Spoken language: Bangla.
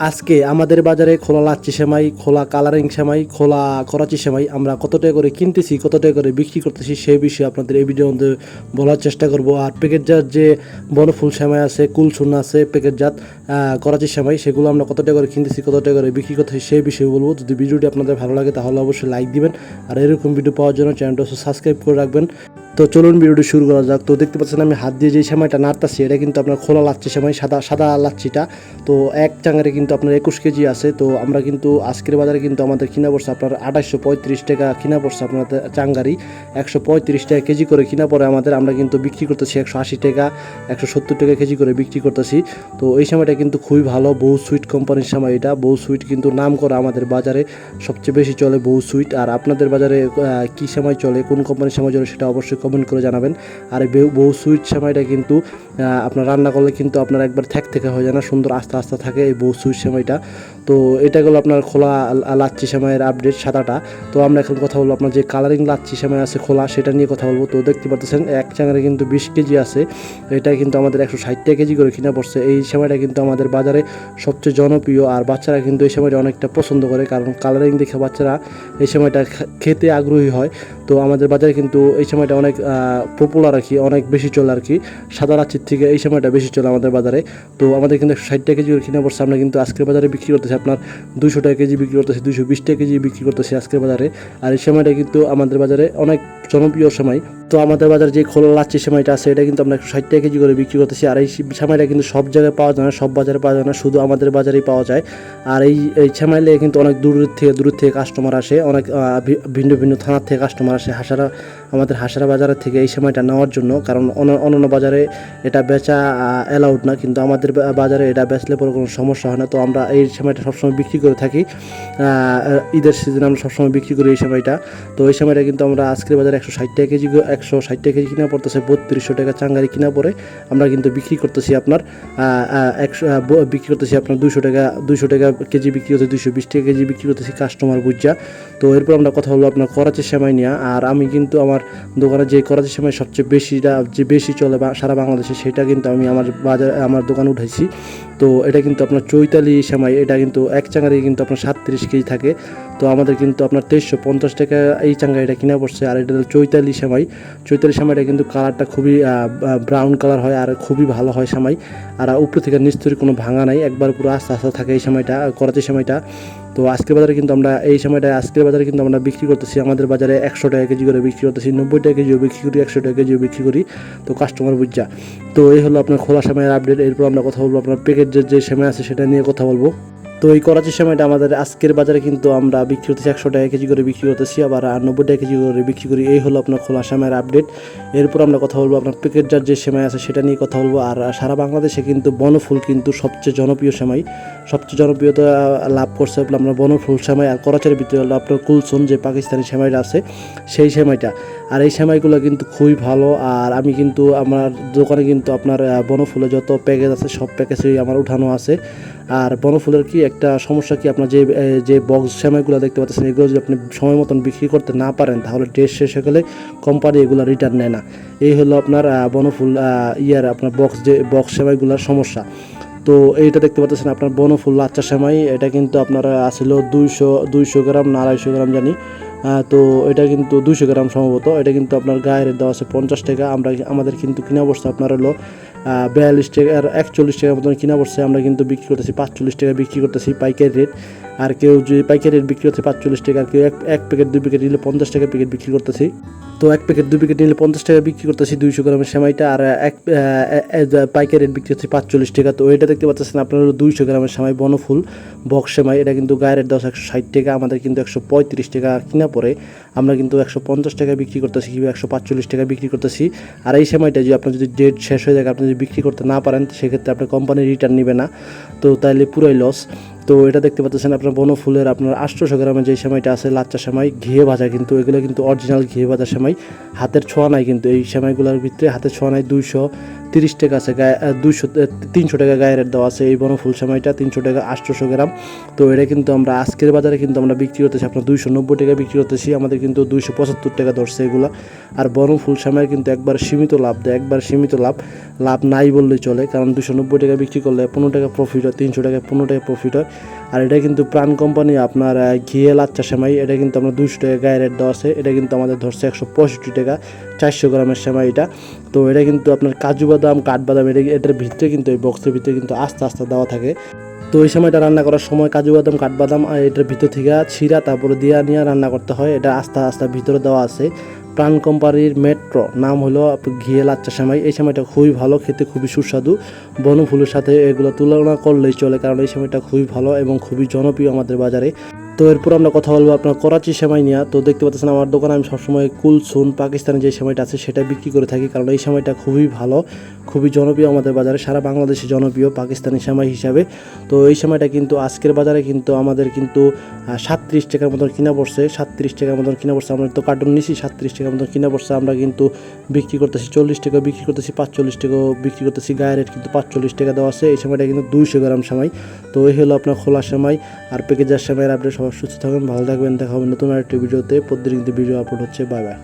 আজকে আমাদের বাজারে খোলা লাচ্ছি সেমাই, খোলা কালারিং সেমাই, খোলা করাচি সেমাই আমরা কত টাকা করে কিনতেছি কত টাকা করে বিক্রি করতেছি সেই বিষয়ে আপনাদের এই ভিডিওর মধ্যে বলার চেষ্টা করব। আর প্যাকেটজাত যে বনফুল সেমাই আছে, কুলসুন আছে প্যাকেটজাত করাচি সেমাই, সেগুলো আমরা কত টাকা করে কিনতেছি কত টাকা করে বিক্রি করতেছি সেই বিষয়ে বলব। যদি ভিডিওটি আপনাদের ভালো লাগে তাহলে অবশ্যই লাইক দিবেন। আর এরকম ভিডিও পাওয়ার জন্য চ্যানেলটা সাবস্ক্রাইব করে রাখবেন। তো চলুন ভিডিওটি শুরু করা যাক। তো দেখতে পাচ্ছেন আমি হাত দিয়ে যে সেমাইটা নাড়তাছি, এটা কিন্তু আপনার খোলা লাচ্ছি সেমাই, সাদা সাদা লাচ্ছিটা। তো এক চাঙারে কিন্তু আপনার একুশ কেজি আছে, তো আমরা কিন্তু আজকের বাজারে কিন্তু আমাদের কিনা পড়ছে আপনার আঠাশশো পঁয়ত্রিশ টাকা, কিনা পড়ছে আপনাদের চাঙ্গারি। একশো পঁয়ত্রিশ টাকা কেজি করে কিনা পরে আমাদের, আমরা কিন্তু বিক্রি করতেছি একশো আশি টাকা, একশো সত্তর টাকা কেজি করে বিক্রি করতেছি। তো এই সময়টা কিন্তু খুবই ভালো বউ সুইট কোম্পানির সময় এটা বউ সুইট কিন্তু নাম করা আমাদের বাজারে সবচেয়ে বেশি চলে বউ সুইট। আর আপনাদের বাজারে কি সময় চলে, কোন কোম্পানির সময় চলে সেটা অবশ্যই কমেন্ট করে জানাবেন। আর বউ সুইট সময়টা কিন্তু আপনার রান্না করলে কিন্তু আপনার একবার থ্যাক থেকে হয়ে যায় না, সুন্দর আস্তে আস্তে থাকে এই বউ সুইট সময়টা তো এটা গেলো আপনার খোলা লাচ্ছি সময়ের আপডেট সাদাটা। তো আমরা এখন কথা বলব আপনার যে কালারিং লাচ্ছি সময় আছে খোলা, সেটা নিয়ে কথা বলব। তো দেখতে পাচ্ছেন এক চাঙারে কিন্তু বিশ কেজি আছে। এটা কিন্তু আমাদের একশো ষাট টাকা কেজি করে কিনা পড়ছে। এই সময়টা কিন্তু আমাদের বাজারে সবচেয়ে জনপ্রিয়, আর বাচ্চারা কিন্তু এই সময়টা অনেকটা পছন্দ করে, কারণ কালারিং দেখে বাচ্চারা এই সময়টা খেতে আগ্রহী হয়। তো আমাদের বাজারে কিন্তু এই সময়টা অনেক পপুলার আর কি, অনেক বেশি চলে আর কি। সাদা রাচির থেকে এই সময়টা বেশি চলে আমাদের বাজারে। তো আমাদের কিন্তু ষাট টাকা কেজি কিনা পড়ছে আমরা কিন্তু আজকের বাজারে বিক্রি করতেছি। আপনার দুশো টাকা কেজি বিক্রি করতেছি দুশো বিশ টাকা কেজি বিক্রি করতেছি আজকের বাজারে। আর এই সময়টা কিন্তু আমাদের বাজারে অনেক জনপ্রিয় সময়। তো আমাদের বাজারে যে খোলা লাচ্ছি সময়টা আছে, এটা কিন্তু আমরা একশো ষাট টাকা কেজি করে বিক্রি করতেছি। আর এই সময়টা কিন্তু সব জায়গায় পাওয়া যায় না, সব বাজারে পাওয়া যায় না, শুধু আমাদের বাজারেই পাওয়া যায়। আর এই এই সময়লে কিন্তু অনেক দূর থেকে দূর থেকে কাস্টমার আসে, অনেক ভিন্ন ভিন্ন থানার থেকে কাস্টমার আসে হাসারা, আমাদের হাসারা বাজারের থেকে এই সময়টা নেওয়ার জন্য। কারণ অন্য- অন্যান্য বাজারে এটা বেচা অ্যালাউড না, কিন্তু আমাদের বাজারে এটা বেচলে পরে কোনো সমস্যা হয় না। তো আমরা এই সময়টা সবসময় বিক্রি করে থাকি। ঈদের সিজনে আমরা সবসময় বিক্রি করি এই সময়টা তো এই সময়টা কিন্তু আমরা আজকের বাজারে একশো ষাট টাকা কেজি একশো ষাট টাকা কেজি কিনা পড়তেছে, বত্রিশশো টাকা চাঙ্গারি কিনা পড়ে। আমরা কিন্তু বিক্রি করতেছি আপনার একশো বিক্রি করতেছি আপনার দুশো টাকা দুশো টাকা কেজি বিক্রি করতেছি দুশো বিশ টাকা কেজি বিক্রি করতেছি কাস্টমার বুঝা। তো এরপর আমরা কথা বলব আপনার করাচির সেমাই নিয়ে। আর আমি কিন্তু আমার দোকানে যে করাচির সেমাই সবচেয়ে বেশিটা, যে বেশি চলে সারা বাংলাদেশে, সেটা কিন্তু আমি আমার বাজার, আমার দোকানে উঠাইছি। তো এটা কিন্তু আপনার চৈতালি সেমাই, এটা কিন্তু এক চাঙ্গারি কিন্তু আপনার সাতত্রিশ কেজি থাকে। তো আমাদের কিন্তু আপনার তেইশশো পঞ্চাশ টাকা এই চাঙ্গা এটা কিনা পড়ছে, আর এটা চৈতালি সেমাই। চৈতালি সেমাইটা কিন্তু কালারটা খুবই ব্রাউন কালার হয় আর খুবই ভালো হয় সেমাই। আর উপর থেকে নিস্তরি কোনো ভাঙা নাই, একবার পুরো আস্তে আস্তে থাকে এই সেমাইটা করাচি সময়টা তো আজকের বাজারে কিন্তু আমরা এই সময়টা আজকের বাজারে কিন্তু আমরা বিক্রি করতেছি, আমাদের বাজারে একশো টাকা কেজি করে বিক্রি করতেছি, নব্বই টাকা কেজিও বিক্রি করি, একশো টাকা কেজিও বিক্রি করি, তো কাস্টমার বুঝা। তো এই হলো আপনার খোলা সময়ের আপডেট এরপর আমরা কথা বলব আপনার প্যাকেট যে সময় আছে সেটা নিয়ে কথা বলব। তো এই করাচির সময়টা আমাদের আজকের বাজারে কিন্তু আমরা বিক্রি করতেছি একশো টাকা কেজি করে বিক্রি করতেছি, আবার নব্বই টাকা কেজি করে বিক্রি করি, এই হলো আপনার খোলা সময়ের আপডেট এরপর আমরা কথা বলব আপনার প্যাকেট যার যে সেমাই আছে সেটা নিয়ে কথা বলব, আর সারা বাংলাদেশে কিন্তু বনফুল কিন্তু সবচেয়ে জনপ্রিয় সেমাই সবচেয়ে জনপ্রিয়তা লাভ করছে আপনার বনফুল সেমাই আর করাচের ভিতরে হলো আপনার কুলসুন যে পাকিস্তানি সেমাইটা আছে সেই সেমাইটা। আর এই সেমাইগুলো কিন্তু খুবই ভালো আর আমি কিন্তু আমার দোকানে কিন্তু আপনার আহ, বনফুলে যত প্যাকেজ আছে সব প্যাকেজই আমার উঠানো আছে। আর বনফুলের কি একটা সমস্যা কি আপনার যে যে বক্স সেমাইগুলো দেখতে পাচ্ছেন এগুলো যদি আপনি সময় মতন বিক্রি করতে না পারেন তাহলে ডেট শেষ হয়ে গেলে কোম্পানি এগুলো রিটার্ন নেয় না। এই হলো আপনার বনফুল ইয়ার আপনার বক্স যে বক্স সেমাইগুলোর সমস্যা। তো এইটা দেখতে পাচ্ছেন আপনার বনফুল লাচ্চা সেমাই। এটা কিন্তু আপনার আসলে দুইশো দুইশো গ্রাম না আড়াইশো গ্রাম জানি। তো এটা কিন্তু দুইশো গ্রাম সম্ভবত। এটা কিন্তু আপনার গায়ের দেওয়া আছে পঞ্চাশ টাকা। আমরা আমাদের কিন্তু কিনা বসছে আপনার হলো বিয়াল্লিশ টাকা, আর একচল্লিশ টাকার মতন কিনা পড়ছে আমরা কিন্তু বিক্রি করতেছি, পাঁচচল্লিশ টাকা বিক্রি করতেছি পাইকারি রেট। আর কেউ যদি পাইকারি বিক্রি করতে পাঁচচল্লিশ টাকা, আর কেউ এক প্যাকেট দুই প্যাকেট নিলে পঞ্চাশ টাকা প্যাকেট বিক্রি করতেছি। তো এক প্যাকেট দুই প্যাকেট নিলে পঞ্চাশ টাকা বিক্রি করতেছি দুইশো গ্রামের সেমাইটা, আর এক পাইকারি বিক্রি হচ্ছে পাঁচচল্লিশ টাকা। তো এটা দেখতে পাচ্ছেন আপনার দুইশো গ্রামের সেমাই, বনফুল বক্স সেমাই। এটা কিন্তু গায়ের দশ একশো ষাট টাকা, আমাদের কিন্তু একশো পঁয়ত্রিশ টাকা কিনা পরে আমরা কিন্তু একশো পঞ্চাশ টাকা বিক্রি করতেছি, কিংবা একশো পাঁচচল্লিশ টাকা বিক্রি করতেছি। আর এই সময়টা যদি আপনার যদি ডেট শেষ হয়ে যায়, আপনি যদি বিক্রি করতে না পারেন, সেক্ষেত্রে আপনার কোম্পানি রিটার্ন নেবে না। তো তাইলে পুরোই লস তো এটা দেখতে পাচ্ছেন আপনার বনফুলের আপনার আটশোশো গ্রামে যে সেমাইটা আছে, লাচ্চা সেমাই, ঘিয়ে ভাজা কিন্তু, এগুলো কিন্তু অরিজিনাল ঘিয়ে ভাজা সেমাই। হাতের ছোঁয়া নাই কিন্তু এই সেমাইগুলোর ভিতরে, হাতের ছোঁয়া নাই, দুইশো তিরিশ টাকা আছে, গায়ে দুইশো তিনশো টাকা গায়ে রেট দেওয়া আছে এই বনফুল সেমাইটা, তিনশো টাকা আটশোশো গ্রাম তো এটা কিন্তু আমরা আজকের বাজারে কিন্তু আমরা বিক্রি করতেছি, আপনার দুইশো নব্বই টাকা বিক্রি করতেছি, আমাদের কিন্তু দুইশো পঁচাত্তর টাকা ধরছে এগুলো। আর বনফুল সেমাই কিন্তু একবার সীমিত লাভ দেয়, একবার সীমিত লাভ লাভ নাই বললেই চলে, কারণ দুশো নব্বই টাকা বিক্রি করলে পনেরো টাকা প্রফিট হয়, তিনশো টাকা পনেরো টাকা প্রফিট হয়। আর এটা কিন্তু প্রাণ কোম্পানি আপনার ঘিয়ে লাচ্চা সেমাই, এটা কিন্তু আমরা দুশো টাকা গায়ে রেট দেওয়া আছে। এটা কিন্তু আমাদের ধরছে একশো পঁয়ষট্টি টাকা, চারশো গ্রামের সেমাই এটা। তো এটা কিন্তু আপনার কাজু বাদাম কাঠবাদাম এটা এটার ভিতরে কিন্তু, এই বক্সের ভিতরে কিন্তু আস্তে আস্তে দেওয়া থাকে। তো এই সময়টা রান্না করার সময় কাজু বাদাম কাঠবাদাম এটার ভিতর থেকে ছিঁড়া, তারপরে দিয়া নিয়ে রান্না করতে হয়। এটা আস্তে আস্তে ভিতরে দেওয়া আছে। প্রাণ কোম্পানির মেট্রো, নাম হলো ঘিয়ে লাচ্চা সেমাই। এই সময়টা খুবই ভালো, খেতে খুবই সুস্বাদু। বনফুলের সাথে এগুলো তুলনা করলেই চলে, কারণ এই সময়টা খুবই ভালো এবং খুবই জনপ্রিয় আমাদের বাজারে। তো এরপর আমরা কথা বলব আপনার করাচি সেমাই নিয়ে। তো দেখতে পাচ্ছেন আমার দোকানে আমি সবসময় কুলসুন, পাকিস্তানের যে সেমাইটা আছে সেটা বিক্রি করে থাকি, কারণ এই সেমাইটা খুবই ভালো, খুবই জনপ্রিয় আমাদের বাজারে, সারা বাংলাদেশে জনপ্রিয় পাকিস্তানি সেমাই হিসাবে। তো এই সময়টা কিন্তু আজকের বাজারে কিন্তু আমাদের কিন্তু সাতত্রিশ টাকার মতন কিনা পড়ছে, সাতত্রিশ টাকার মতন কিনা পড়ছে, আমরা তো কার্টুন নিছি, সাতত্রিশ টাকার মতন কিনা পড়ছে, আমরা কিন্তু বিক্রি করতেছি চল্লিশ টাকা বিক্রি করতেছি, পাঁচচল্লিশ টাকা বিক্রি করতেছি, গায়ের রেট কিন্তু পাঁচচল্লিশ টাকা দেওয়া আছে, এই সময়টা কিন্তু দুইশো গ্রাম সেমাই। তো এই হলো আপনার খোলা সেমাই, আর প্যাকেজার সেমাইয়ের আপডেট সবাই সুস্থ থাকবেন ভালো থাকবেন, দেখা হবে নতুন আরেকটি ভিডিওতে। প্রতিদিন ভিডিও আপলোড হচ্ছে। Bye bye.